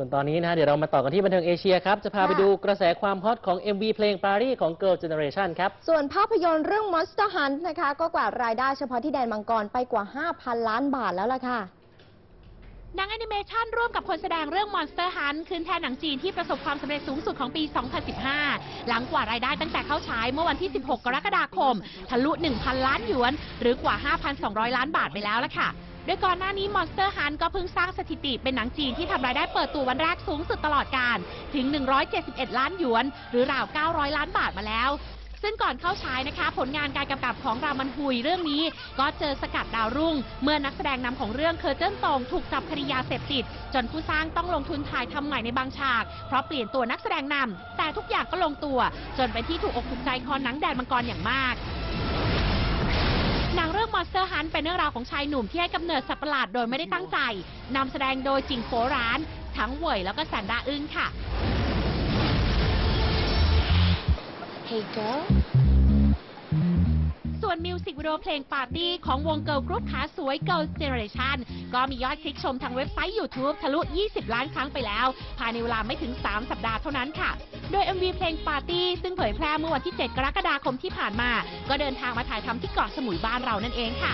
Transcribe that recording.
ส่วนตอนนี้นะฮะเดี๋ยวเรามาต่อกันที่บันเทิงเอเชียครับ จะพาไปค่ะดูกระแสความฮอตของ MV เพลงปารีของ Girl Generation ครับ ส่วนภาพยนตร์เรื่อง Monster Hunt นะคะ ก็กวาดรายได้เฉพาะที่แดนมังกรไปกว่า 5,000 ล้านบาทแล้วล่ะค่ะหนังแอนิเมชันร่วมกับคนแสดงเรื่อง Monster Hunt ขึ้นแทนหนังจีนที่ประสบความสำเร็จสูงสุดของปี 2015 หลังกว่ารายได้ตั้งแต่เข้าฉายเมื่อวันที่ 16 กรกฎาคม ทะลุ 1,000 ล้านหยวน หรือกว่า 5,200 ล้านบาทไปแล้วละค่ะ โดยก่อนหน้านี้ Monster Hunt ก็เพิ่งสร้างสถิติเป็นหนังจีนที่ทำรายได้เปิดตัววันแรกสูงสุดตลอดการ ถึง 171 ล้านหยวน หรือราว 900 ล้านบาทมาแล้ว ซึ่งก่อนเข้าฉายนะคะ ผลงานการกำกับของรามันฮุยเรื่องนี้ ก็เจอสกัดดาวรุ่ง เมื่อนักแสดงนำของเรื่องเคอร์เจิ้นตงถูกจับคดียาเสพติด จนผู้สร้างต้องลงทุนถ่ายทำใหม่ในบางฉาก เพราะเปลี่ยนตัวนักแสดงนำแต่ทุกอย่างก็ลงตัว จนเป็นที่ถูกอกถูกใจคอหนังแดนมังกรอย่างมาก เป็นเรื่องราวของชายหนุ่มที่ให้กำเนิดสัตว์ประหลาดโดยไม่ได้ตั้งใจนำแสดงโดยจิงโฟร้าน ทั้งเหวยแล้วก็แซนด้าอึ้งค่ะ Hey girl มิวสิกวิดีโอเพลงปาร์ตี้ของวงเกิร์ลกรุ๊ปขาสวย Girls Generation ก็มียอดคลิกชมทางเว็บไซต์ YouTube ทะลุ 20 ล้านครั้งไปแล้ว ภายในเวลาไม่ถึง 3 สัปดาห์เท่านั้นค่ะ โดย MV เพลงปาร์ตี้ซึ่งเผยแพร่เมื่อวันที่ 7 กรกฎาคมที่ผ่านมา ก็เดินทางมาถ่ายทำที่เกาะสมุยบ้านเรานั่นเองค่ะ